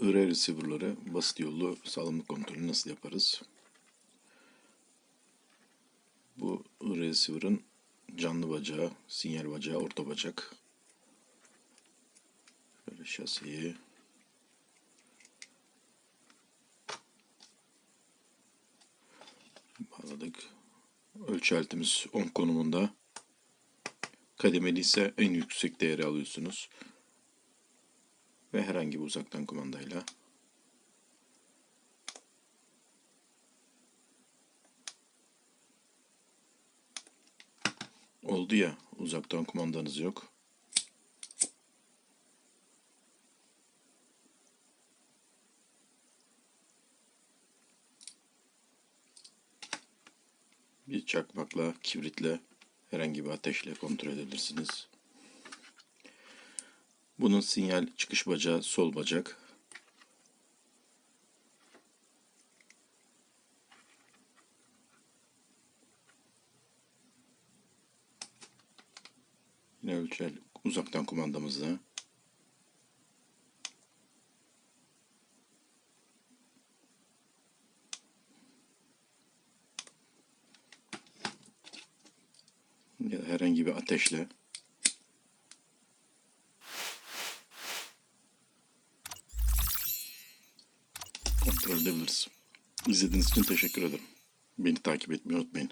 IR receiver'ları basit yollu sağlamlık kontrolü nasıl yaparız? Bu IR receiver'ın canlı bacağı, sinyal bacağı, orta bacak. Şöyle şasiyi. Bağladık. Ölçü aletimiz 10 konumunda. Kademeli ise en yüksek değeri alıyorsunuz. Ve herhangi bir uzaktan kumandayla oldu ya uzaktan kumandanız yok. Bir çakmakla, kibritle, herhangi bir ateşle kontrol edebilirsiniz. Bunun sinyal çıkış bacağı sol bacak. Yine ölçer uzaktan kumandamızda. Ya herhangi bir ateşle kontrol edebiliriz. İzlediğiniz için teşekkür ederim. Beni takip etmeyi unutmayın.